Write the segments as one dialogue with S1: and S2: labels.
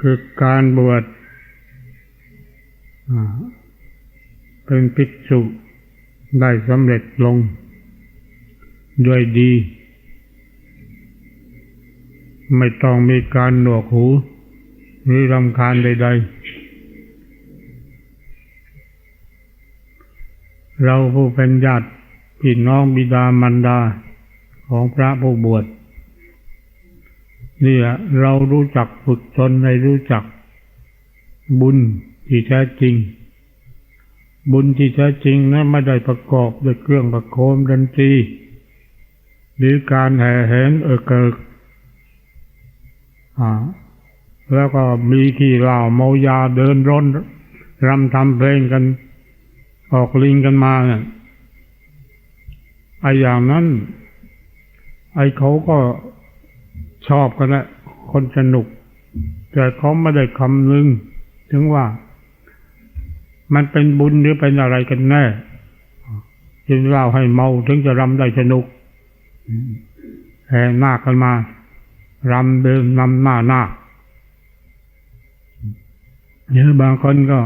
S1: คือการบวชเป็นภิกษุได้สำเร็จลง ด้วยดี ไม่ต้องมีการหนวกหูหรือรำคาญใด ๆ เราผู้เป็นญาติพี่น้องบิดามารดาของพระผู้บวช นี่ยเรารู้จักฝึกตนในรู้จัก บุญที่แท้จริง บุญที่แท้จริงนั้นไม่ได้ประกอบด้วยเครื่องประโคมดนตรีหรือการแห่แหนเออเกิกอ่าแล้วก็มีขี่เหล่าเมายาเดินร้นรำทำเพลงกัน ออกลิงกันมาเนี่ยไอ้อย่างนั้น ไอ้เขาก็ ชอบกันแหละคนสนุก แต่เขาไม่ได้คำนึง ถึงว่า มันเป็นบุญหรือเป็นอะไรกันแน่จึงเหล่าให้เมาถึงจะรำได้สนุกแห่หน้ากันมารำเดินนำหน้าหน้าคหรือบางคนก็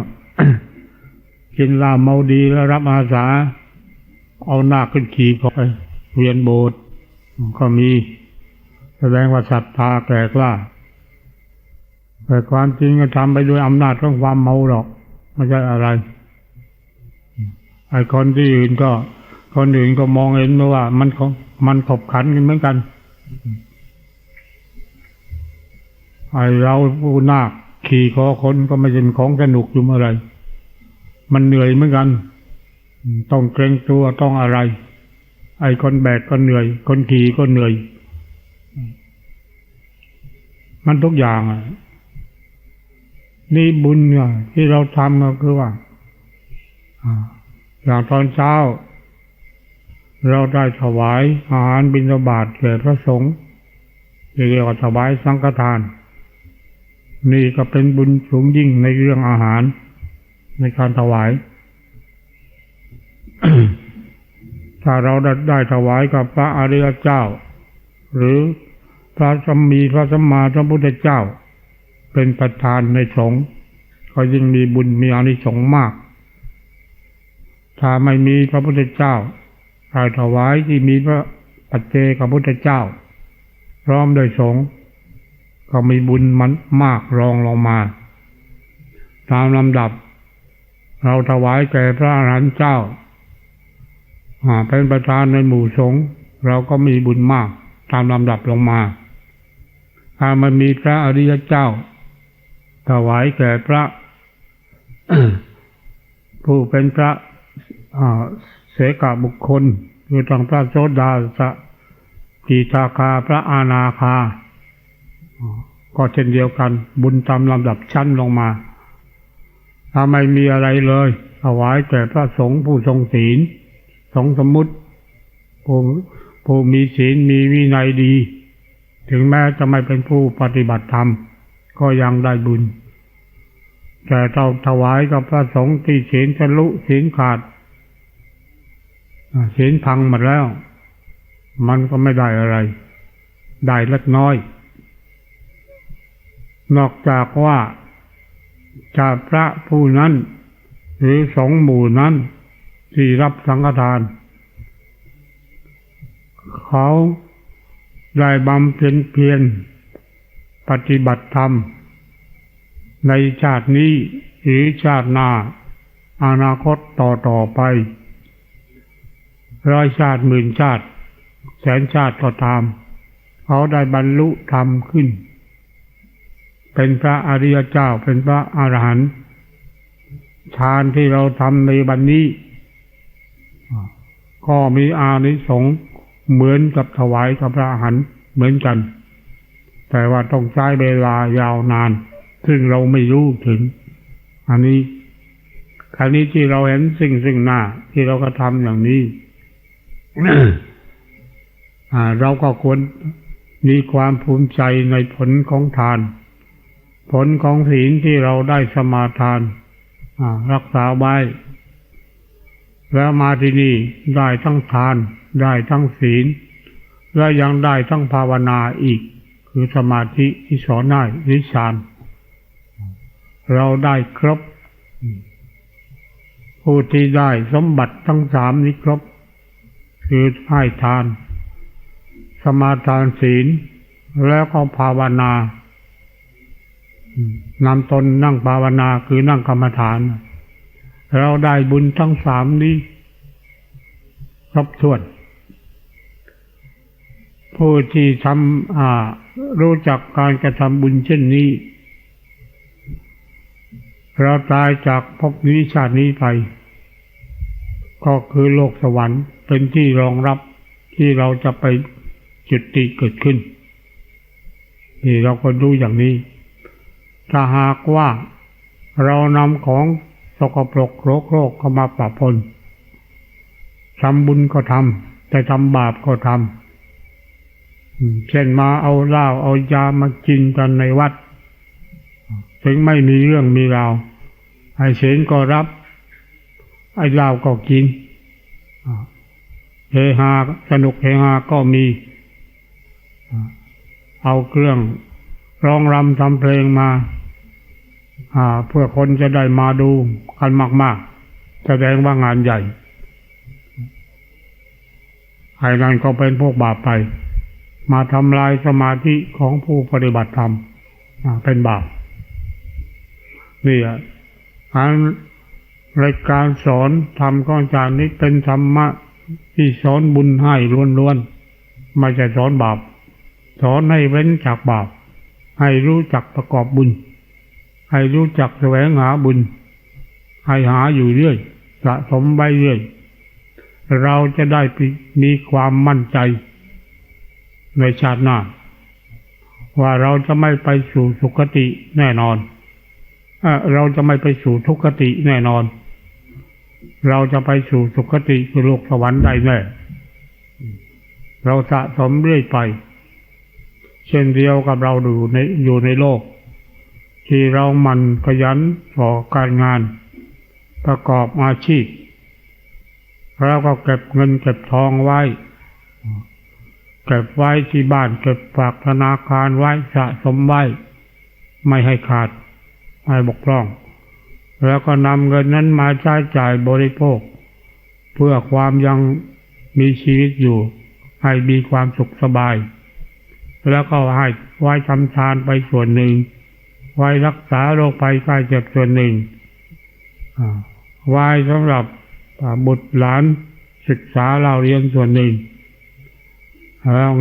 S1: กินเหล้าเมาดีแล้วรับอาสา เอาหน้าขึ้นขี่ก็ไปเวียนโบสถ์ก็มี ดงว่าศรัทธาแก่กล้าแต่ความจริงก็ทำไปด้วยอำนาจของความเมาหรอกไม่ใช่อะไรไอ้คนที่อื่นก็ คนอื่นก็มองเห็นว่า มันของมันขบขันกันเหมือนกันไอ้เราผู้นาคขี่คอคนก็ไม่ใช่เป็นของสนุกอยู่เมื่อไร มันเหนื่อยเหมือนกัน ต้องเกรงตัวต้องอะไร ไอ้คนแบกก็เหนื่อย คนขี่ก็เหนื่อย มันทุกอย่างอะนี่บุญเนี่ย ที่เราทำก็คือว่าอย่างตอนเช้า เราได้ถวายอาหารบิณฑบาตแก่พระสงฆ์เรียกว่าถวายสังฆทาน นี่ก็เป็นบุญสูงยิ่งในเรื่องอาหาร ในการถวาย ถ้าเราได้ถวายกับพระอริยเจ้า หรือ พระสมมีพระสัมมาสัมพุทธเจ้า เป็นประธานในสงฆ์ก็ยิ่งมีบุญมีอานิสงส์มาก ถ้าไม่มีพระพุทธเจ้าถ่ายถวายที่มีพระปัจเจกพระพุทธเจ้า พร้อมโดยสงฆ์ก็มีบุญมันมากรองลงมา ตามลำดับ เราถวายแก่พระอรหันต์เจ้าเป็นประธานในหมู่สงฆ์เราก็มีบุญมากตามลำดับลงมา ถ้ามันมีพระอริยเจ้า ถวายแก่พระ ผู้เป็นพระเสกบุคคลคือตังพระโสดาสะกีตาคาพระอาณาคา ก็เช่นเดียวกัน บุญตามลำดับชั้นลงมาถ้าไม่มีอะไรเลยถวายแก่พระสงฆ์ผู้ทรงศีล สงสมมุติผู้ผู้มีศีลมีวินัยดี ถึงแม้จะไม่เป็นผู้ปฏิบัติธรรม ก็ยังได้บุญ แต่เราถวายกับพระสงฆ์ที่ศีลทะลุศีลขาดศีลพังหมดแล้ว มันก็ไม่ได้อะไร ได้เล็กน้อย นอกจากว่าจากพระผู้นั้น หรือสองหมู่นั้น ที่รับสังฆทาน เขา ได้บำเพ็ญเพียรปฏิบัติธรรม ในชาตินี้หรือชาติหน้า อนาคตต่อต่อไป ร้อยชาติหมื่นชาติ แสนชาติก็ตาม เขาได้บรรลุธรรมขึ้น เป็นพระอริยเจ้าเป็นพระอรหันต์ฌานที่เราทำในบันนี้ ก็มีอานิสงส์ เหมือนกับถวายกับพระหันเหมือนกัน แต่ว่าต้องใช้เวลายาวนาน ซึ่งเราไม่รู้ถึง อันนี้ครั้นี้ที่เราเห็นสิ่งสิ่งหน้า ที่เราก็ทำอย่างนี้เราก็ควรมีความภูมิใจในผลของทาน ผลของศีลที่เราได้สมาทานรักษาไว้ แล้วมาที่นี่ได้ทั้งทาน ได้ทั้งศีล และยังได้ทั้งภาวนาอีก คือสมาธิที่สอนได้วิชาน เราได้ครบ ผู้ที่ได้สมบัติทั้งสามนี้ครบ คือให้ทาน สมาทานศีล แล้วก็ภาวนานำตนนั่งภาวนาคือนั่งกรรมฐาน เราได้บุญทั้งสามนี้ครบถ้วน ผู้ที่ทำรู้จักการกระทำบุญเช่นนี้ เราตายจากภพนี้ชาตินี้ไป ก็คือโลกสวรรค์เป็นที่รองรับที่เราจะไปจุติเกิดขึ้น นี่เราก็ดูอย่างนี้ ถ้าหากว่าเรานำของสกปรกโรคโรคเข้ามาปะปนทำบุญก็ทำแต่ทำบาปก็ทำ เช่นมาเอาเหล้าเอายามากินกันในวัด ถึงไม่มีเรื่องมีราวไอ้เสนก็รับ ไอ้เหล้าก็กินเฮฮาสนุกเฮฮาก็มี เอาเครื่องร้องรำทำเพลงมาอ่าเพื่อคนจะได้มาดูกันมากๆ แสดงว่างานใหญ่ไอ้นั่นก็เป็นพวกบาปไป มาทำลายสมาธิของผู้ปฏิบัติธรรมเป็นบาปนี่อะอันรายการสอนธรรมของอจารนี้เป็นธรรมะที่สอนบุญให้ล้วนๆไม่ใช่สอนบาป สอนให้เว้นจากบาป ให้รู้จักประกอบบุญ ให้รู้จักแสวงหาบุญ ให้หาอยู่เรื่อย สะสมไว้เรื่อย เราจะได้มีความมั่นใจ ในชาติหน้า ว่าเราจะไม่ไปสู่สุคติแน่นอนเราจะไม่ไปสู่ทุกขติแน่นอน เราจะไปสู่สุคติคือโลกสวรรค์ได้แน่ เราสะสมเรื่อยไป เช่นเดียวกับเราดูในอยู่ในโลก ที่เราหมันขยันต่อการงาน ประกอบอาชีพแล้วก็เก็บเงินเก็บทองไว้ เก็บไว้ที่บ้านเก็บฝากธนาคารไว้สะสมไว้ ไม่ให้ขาด ไม่บกพร่อง แล้วก็นำเงินนั้นมาใช้จ่ายบริโภค เพื่อความยังมีชีวิตอยู่ ให้มีความสุขสบาย แล้วก็ให้ไว้ทำทานไปส่วนหนึ่ง ไว้รักษาโรคภัยไข้เจ็บส่วนหนึ่งไว้สำหรับบุตรหลานศึกษาเราเรียนส่วนหนึ่ง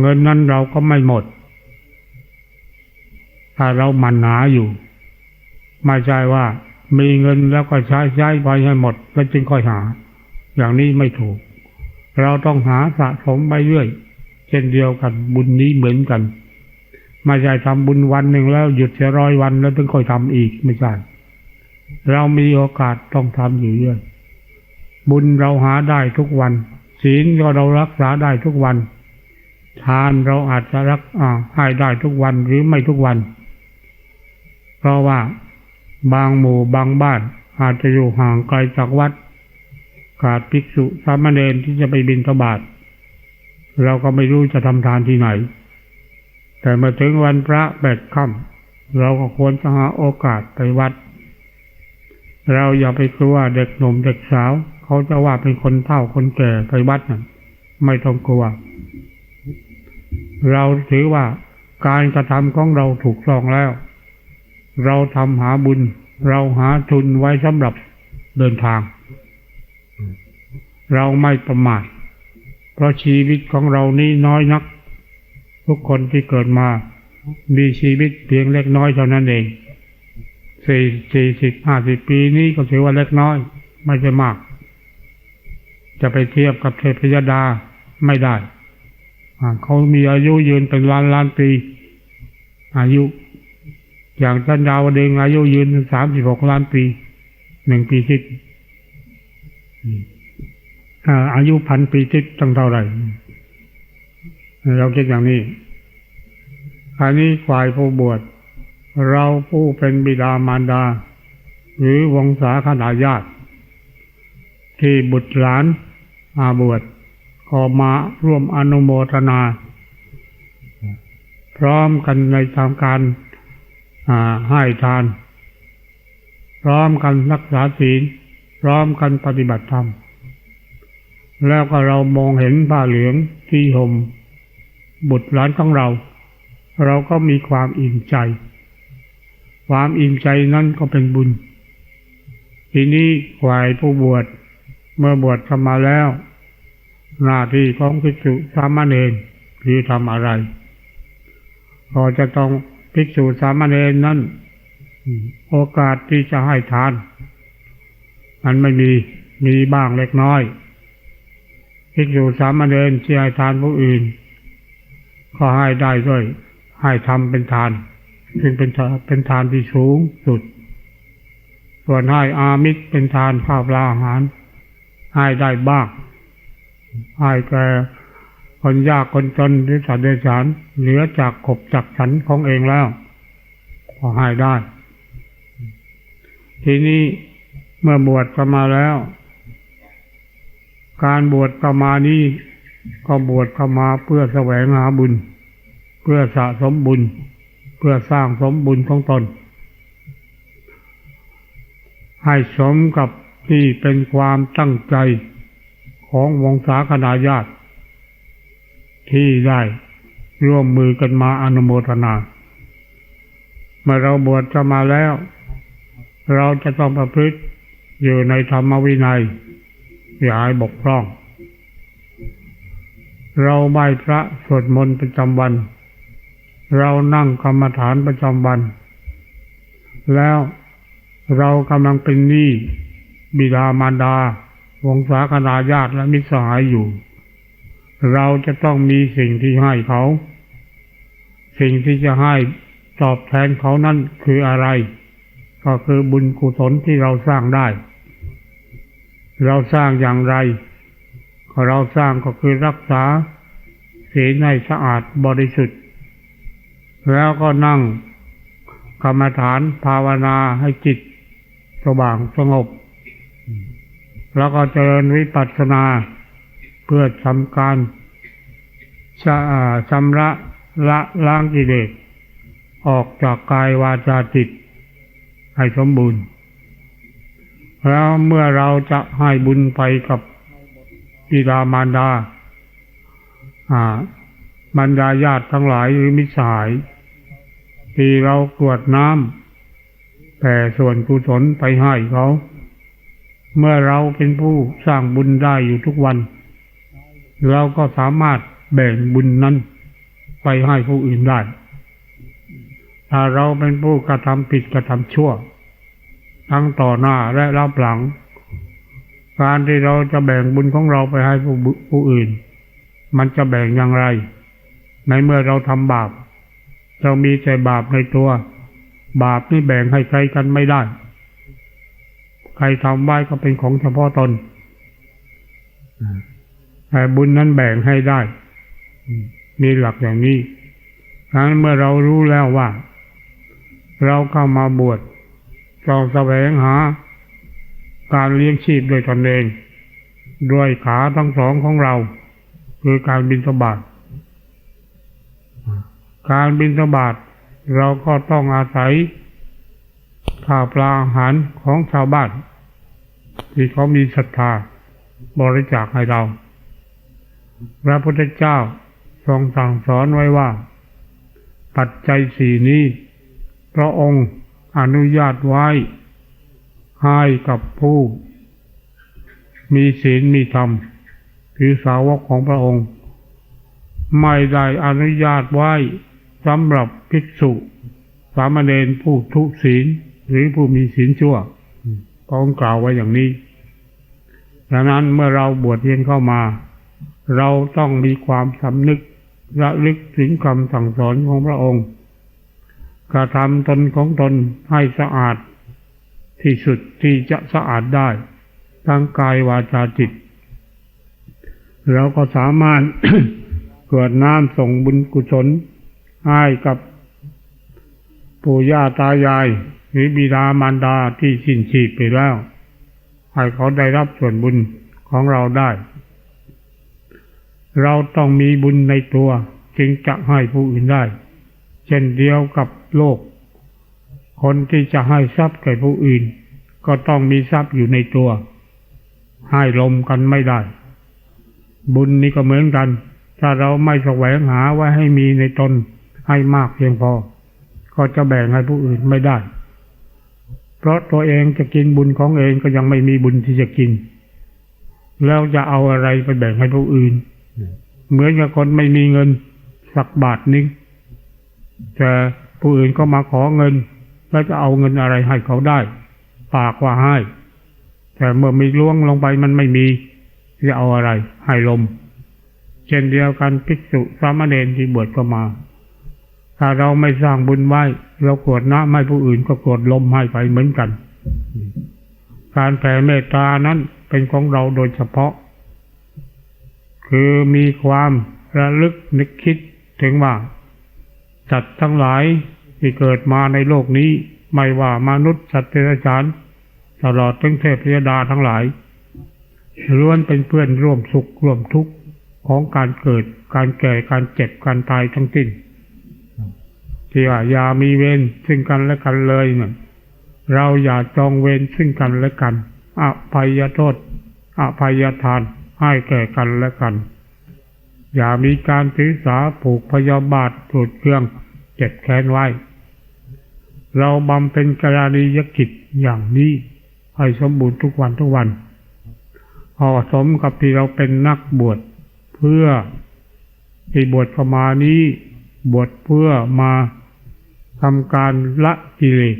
S1: เงินนั้นเราก็ไม่หมด ถ้าเรามันหาอยู่ ไม่ใช่ว่า มีเงินแล้วก็ใช้ใช้ไปให้หมด แล้วจึงค่อยหา อย่างนี้ไม่ถูก เราต้องหาสะสมไปเรื่อย เช่นเดียวกันบุญนี้เหมือนกัน ไม่ใช่ทำบุญวันหนึ่งแล้วหยุดเสียร้อยวันแล้วถึงค่อยทำอีกไม่ใช่ เรามีโอกาสต้องทำอยู่เรื่อยบุญเราหาได้ทุกวัน ศีลก็เรารักษาได้ทุกวัน ทานเราอาจจะรักอ่าให้ได้ทุกวันหรือไม่ทุกวัน เพราะว่าบางหมู่บางบ้านอาจจะอยู่ห่างไกลจากวัด ขาดภิกษุสามเณรที่จะไปบิณฑบาตเราก็ไม่รู้จะทำทานที่ไหน แต่เมื่อถึงวันพระแปดค่ำเราก็ควรจะหาโอกาสไปวัด เราอย่าไปกลัวเด็กหนุ่มเด็กสาว เขาจะว่าเป็นคนเฒ่าคนแก่ไปวัดน่ะไม่ต้องกลัว เราถือว่าการกระทำของเราถูกต้องแล้ว เราทำหาบุญ เราหาทุนไว้สำหรับเดินทาง เราไม่ประมาทเพราะชีวิตของเรานี่น้อยนัก ทุกคนที่เกิดมา มีชีวิตเพียงเล็กน้อยเท่านั้นเองสี่สี่สิบห้าสิบปีนี้ก็ถือว่าเล็กน้อย ไม่ใช่มาก จะไปเทียบกับเทพยดาไม่ได้ เขามีอายุยืนเป็นล้านล้านปี อายุ อย่างท่านดาวเดงอายุยืนสามสิบหกล้านปีหนึ่งปีทิศอาอายุพันปีทิศตั้งเท่าไหร่เราคิดอย่างนี้อันนี้ฝ่ายผู้บวชเราผู้เป็นบิดามารดา หรือวงศาคณาญาติ ที่บุตรหลานอาบวช ก็มาร่วมอนุโมทนา พร้อมกันในทางการให้ทาน พร้อมกันรักษาศีล พร้อมกันปฏิบัติธรรม แล้วก็เรามองเห็นผ้าเหลืองที่ห่มบุตรหลานของเรา เราก็มีความอิ่มใจ ความอิ่มใจนั้นก็เป็นบุญ ทีนี้ฝ่ายผู้บวชเมื่อบวชเข้ามาแล้ว หน้าที่ของภิกษุสามเณรคือทำอะไร พอจะต้องภิกษุสามเณรนั้นโอกาสที่จะให้ทาน มันไม่มีมีบ้างเล็กน้อยภิกษุสามเณรที่ให้ทานผู้อื่น ก็ให้ได้ด้วย ให้ทำเป็นทานซึ่งเป็นทานเป็นทานที่สูงสุด ส่วนให้อามิตรเป็นทานข้าวปลาอาหาร ให้ได้บ้าง ให้แก่คนยากคนจนหรือสัตว์เดรัจฉานเหลือจากขบจากฉันของเองแล้วก็ให้ได้ ทีนี้เมื่อบวชเข้ามาแล้ว การบวชเข้ามานี้ก็บวชเข้ามาเพื่อแสวงหาบุญ เพื่อสะสมบุญ เพื่อสร้างสมบุญของตน ให้สมกับที่เป็นความตั้งใจ ของวงศาคณาญาติ ที่ได้ร่วมมือกันมาอนุโมทนา เมื่อเราบวชจะมาแล้ว เราจะต้องประพฤติอยู่ในธรรมวินัย อย่าให้บกพร่อง เราไหว้พระสวดมนต์ประจำวัน เรานั่งกรรมฐานประจำวัน แล้วเรากำลังเป็นหนี้บิดามารดา วงศาคณาญาติและมิตรสหายอยู่ เราจะต้องมีสิ่งที่ให้เขา สิ่งที่จะให้ตอบแทนเขานั่นคืออะไร ก็คือบุญกุศลที่เราสร้างได้ เราสร้างอย่างไรก็เราสร้างก็คือรักษาศีลให้สะอาดบริสุทธิ์ แล้วก็นั่งกรรมฐานภาวนาให้จิตสว่างสงบ แล้วก็เจริญวิปัสสนา เพื่อทำการชชำระละล้างกิเลสออกจากกายวาจาจิต ให้สมบูรณ์ แล้วเมื่อเราจะให้บุญไปกับบิดามารดาอ่าบรรดาญาติทั้งหลายหรือมิสหายที่เรากรวดน้ำแผ่ส่วนกุศลไปให้เขา เมื่อเราเป็นผู้สร้างบุญได้อยู่ทุกวัน เราก็สามารถแบ่งบุญนั้น ไปให้ผู้อื่นได้ ถ้าเราเป็นผู้กระทำผิดกระทำชั่ว ทั้งต่อหน้าและรับหลัง การที่เราจะแบ่งบุญของเราไปให้ผู้ผู้อื่น มันจะแบ่งอย่างไร ในเมื่อเราทำบาป เรามีแต่บาปในตัว บาปนี่แบ่งให้ใครกันไม่ได้ ใครทำไว้ก็เป็นของเฉพาะตนแต่บุญนั้นแบ่งให้ได้ มีหลักอย่างนี้ดังนั้นเมื่อเรารู้แล้วว่า เราเข้ามาบวชเราแสวงหา การเลี้ยงชีพโดยตนเอง ด้วยขาทั้งสองของเรา คือการบินสบาทการบินสบาทเราก็ต้องอาศัย ข้าวปลาอาหารของชาวบ้าน ที่เขามีศรัทธาบริจาคให้เรา พระพุทธเจ้าทรงสั่งสอนไว้ว่า ปัจจัยสี่นี้ พระองค์อนุญาตไว้ให้กับผู้ มีศีลมีธรรมคือสาวกของพระองค์ ไม่ได้อนุญาตไว้สำหรับภิกษุ สามเณรผู้ทุศีล หรือผู้มีศีลชั่วพระองค์กล่าวไว้อย่างนี้ดังนั้นเมื่อเราบวชเรียนเข้ามา เราต้องมีความสำนึกระลึกถึงคำสั่งสอนของพระองค์กระทำตนของตนให้สะอาด ที่สุดที่จะสะอาดได้ทั้งกายวาจาจิต เราก็สามารถเกิดน้ำส่งบุญกุศลให้กับปู่ย่าตายาย หรือบิดามารดาที่สิ้นชีพไปแล้วให้เขาได้รับส่วนบุญของเราได้ เราต้องมีบุญในตัว จึงจะให้ผู้อื่นได้ เช่นเดียวกับโลก คนที่จะให้ทรัพย์แก่ผู้อื่น ก็ต้องมีทรัพย์อยู่ในตัว ให้ลมกันไม่ได้ บุญนี่ก็เหมือนกัน ถ้าเราไม่แสวงหาไว้ให้มีในตนให้มากเพียงพอ ก็จะแบ่งให้ผู้อื่นไม่ได้ เพราะตัวเองจะกินบุญของเองก็ยังไม่มีบุญที่จะกิน แล้วจะเอาอะไรไปแบ่งให้ผู้อื่น เหมือนกับคนไม่มีเงินสักบาทนึงแต่ผู้อื่นก็มาขอเงิน แล้วจะเอาเงินอะไรให้เขาได้ ปากว่าให้ แต่เมื่อมีล่วงลงไปมันไม่มีจะเอาอะไรให้ลม เช่นเดียวกันภิกษุสามเณรที่บวชก็มา ถ้าเราไม่สร้างบุญไว้เรากรวดน้ำให้ผู้อื่นก็กรวดลมให้ไปเหมือนกัน การแผ่เมตตานั้นเป็นของเราโดยเฉพาะ คือมีความระลึกนึกคิดถึงว่าสัตว์ทั้งหลายที่เกิดมาในโลกนี้ ไม่ว่ามนุษย์สัตว์เดรัจฉานตลอดถึงเทพยดาทั้งหลายล้วนเป็นเพื่อนร่วมสุขร่วมทุกข์ของการเกิดการแก่การเจ็บการตายทั้งสิ้น ที่ว่าอย่ามีเวรซึ่งกันและกันเลยเนี่ยเราอย่าจองเวรซึ่งกันและกันอภัยโทษอภัยทานให้แก่กันและกัน อย่ามีการถือสาผูกพยาบาทถูดเครื่องเจ็บแค้นไว้ เราบำเพ็ญกรณียกิจอย่างนี้ให้สมบูรณ์ทุกวันทุกวันพอสมกับที่เราเป็นนักบวชเพื่อที่บวชเข้ามานี้บวชเพื่อมา ทำการละกิเลส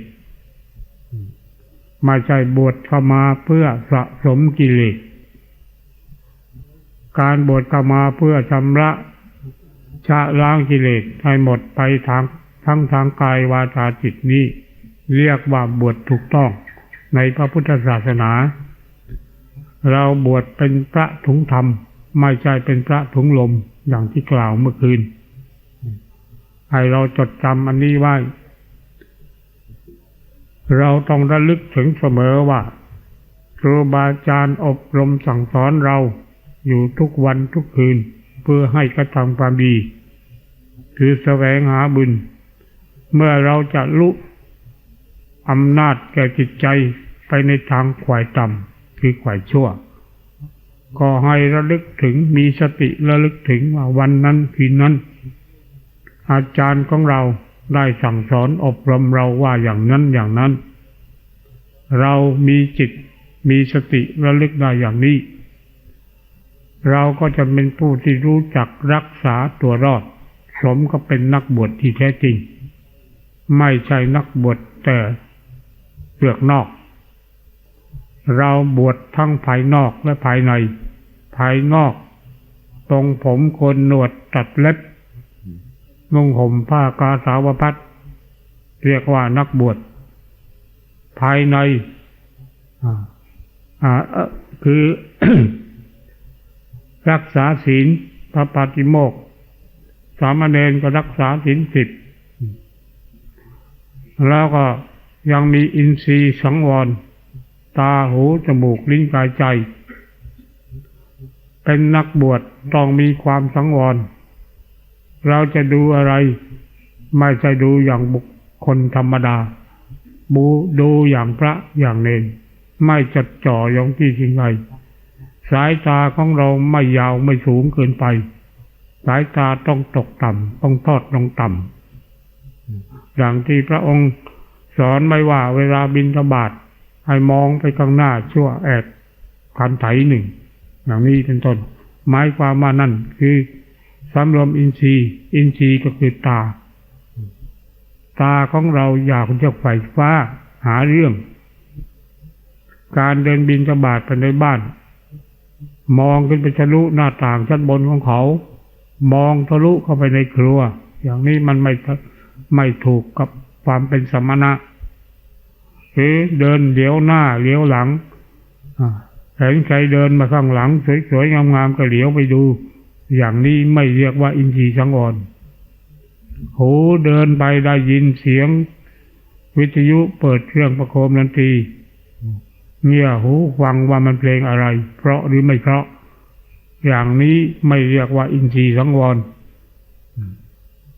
S1: ไม่ใช่บวชเข้ามาเพื่อสะสมกิเลส การบวชเข้ามาเพื่อชำระชะล้างกิเลสให้หมดไปทางทั้งทางกายวาจาจิตนี้ เรียกว่าบวชถูกต้อง ในพระพุทธศาสนา เราบวชเป็นพระถุงธรรม ไม่ใช่เป็นพระถุงลมอย่างที่กล่าวเมื่อคืน ให้เราจดจำอันนี้ไว้ เราต้องระลึกถึงเสมอว่าครูบาอาจารย์อบรมสั่งสอนเราอยู่ทุกวันทุกคืน เพื่อให้กระทำความดี คือแสวงหาบุญ เมื่อเราจะลุอำนาจแก่จิตใจไปในทางขวายต่ำคือขวายชั่ว ก็ให้ระลึกถึงมีสติระลึกถึงว่าวันนั้นคืนนั้น อาจารย์ของเราได้สั่งสอนอบรมเราว่าอย่างนั้นอย่างนั้น เรามีจิตมีสติระลึกได้อย่างนี้ เราก็จะเป็นผู้ที่รู้จักรักษาตัวรอด สมก็เป็นนักบวชที่แท้จริง ไม่ใช่นักบวชแต่เปลือกนอก เราบวชทั้งภายนอกและภายใน ภายนอก ตรงผมคนหนวดตัดเล็บ นุ่งห่มผ้ากาสาวพัดเรียกว่านักบวช ภายในคือรักษาศีลพระปาติโมกข์สามเณรก็รักษาศีลสิบ แล้วก็ยังมีอินทรีย์สังวร ตาหู จมูก ลิ้นกายใจ เป็นนักบวชต้องมีความสังวร เราจะดูอะไร ไม่ใช่ดูอย่างบุคคลธรรมดา บูดูอย่างพระอย่างเนนไม่จดจ่ออย่างที่จริงใดสายตาของเราไม่ยาวไม่สูงเกินไป สายตาต้องตกต่ำต้องทอดลงต่ำอย่างที่พระองค์สอนไม่ว่าเวลาบินทบาทให้มองไปข้างหน้าชั่วแอกคันไถหนึ่งอย่างนี้เป็นต้นหมายความว่านั่นคือ สำรวมอินทรีย์ อินทรีย์ก็คือตา ตาของเราอยากจะไฟฟ้าหาเรื่อง การเดินบินทบาทไปในบ้าน มองขึ้นไปทะลุหน้าต่างชั้นบนของเขา มองทะลุเข้าไปในครัว อย่างนี้มันไม่ไม่ถูกกับความเป็นสมณะหรือเดินเลี้ยวหน้าเลี้ยวหลังเห็นใครเดินมาข้างหลัง สวยๆงามๆก็เหลียวไปดู อย่างนี้ไม่เรียกว่าอินทรีย์สังวรหูเดินไปได้ยินเสียง วิทยุเปิดเครื่องประโคมดนตรีเงี่ยหูฟังว่ามันเพลงอะไร เพราะหรือไม่เพราะ อย่างนี้ไม่เรียกว่าอินทรีย์สังวร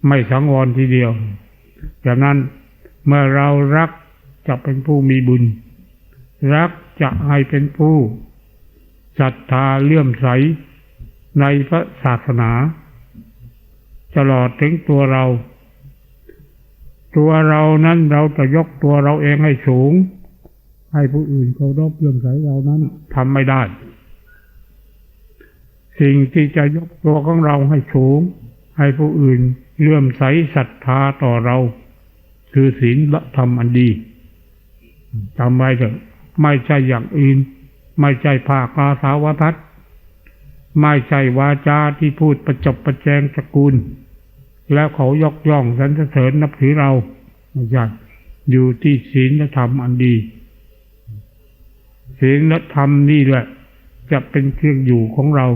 S1: ไม่สังวรทีเดียวดังนั้นเมื่อเรารักจะเป็นผู้มีบุญ รักจะให้เป็นผู้ศรัทธาเลื่อมใส ในพระศาสนาตลอดถึงตัวเรา ตัวเรานั้นเราจะยกตัวเราเองให้สูง ให้ผู้อื่นเคารพเลื่อมใสเรานั้นทำไม่ได้ สิ่งที่จะยกตัวของเราให้สูง ให้ผู้อื่นเลื่อมใสศรัทธาต่อเรา คือศีลและธรรมอันดีจำไว้เถอะไม่ใช่อย่างอื่น ไม่ใช่ภาคอาสาวทัศน์ ไม่ใช่วาจาที่พูดประจบประแจงสกุล แล้วเขายกย่องสรรเสริญนับถือเราไม่ใช่อยู่ที่ศีลธรรมอันดีศีลธรรมนี่แหละ จะเป็นเครื่องอยู่ของเรา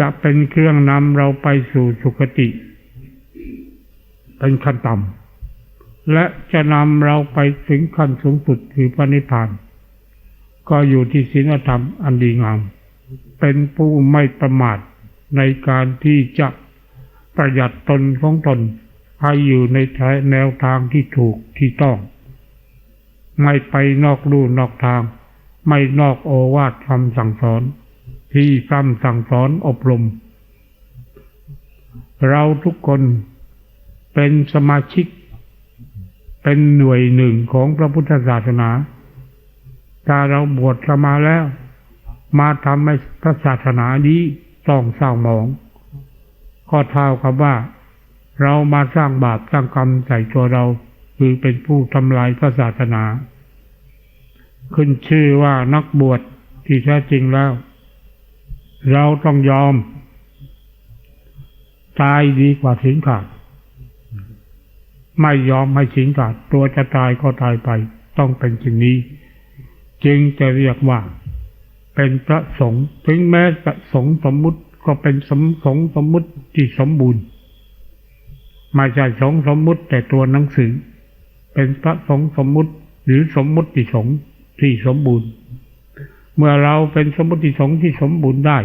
S1: จะเป็นเครื่องนำเราไปสู่สุคติ เป็นขั้นต่ำและจะนำเราไปถึงขั้นสูงสุดคือพระนิพพาน ก็อยู่ที่ศีลธรรมอันดีงาม เป็นผู้ไม่ประมาทในการที่จะประหยัดตนของตนให้อยู่ในแนวทางที่ถูกที่ต้อง ไม่ไปนอกลู่นอกทาง ไม่นอกโอวาทคำสั่งสอน ที่ซ้ำสั่งสอนอบรม เราทุกคนเป็นสมาชิก เป็นหน่วยหนึ่งของพระพุทธศาสนา ถ้าเราบวชเข้ามาแล้ว มาทำให้พระศาสนานี้ต้องเศร้าหมองก็เท่ากับว่า เรามาสร้างบาปสร้างกรรมใส่ตัวเรา คือเป็นผู้ทำลายพระศาสนา ขึ้นชื่อว่านักบวชที่แท้จริงแล้ว เราต้องยอม ตายดีกว่าสิงขาด ไม่ยอมให้สิงขาด ตัวจะตายก็ตายไป ต้องเป็นสิ่งนี้ จึงจะเรียกว่า เป็นพระสงฆ์ถึงแม้พระสงฆ์สมมุติก็เป็นสมสงฆ์สมมุติที่สมบูรณ์ไม่ใช่สงฆ์สมมุติแต่ตัวหนังสือ เป็นพระสงฆ์สมมุติหรือสมมุติสงฆ์ที่สมบูรณ์ เมื่อเราเป็นสมมุติสงฆ์ที่สมบูรณ์ได้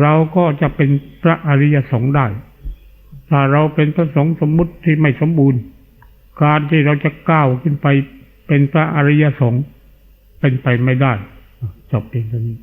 S1: เราก็จะเป็นพระอริยสงฆ์ได้ ถ้าเราเป็นพระสงฆ์สมมุติที่ไม่สมบูรณ์ การที่เราจะก้าวขึ้นไปเป็นพระอริยสงฆ์เป็นไปไม่ได้ จบเพียงเท่านี้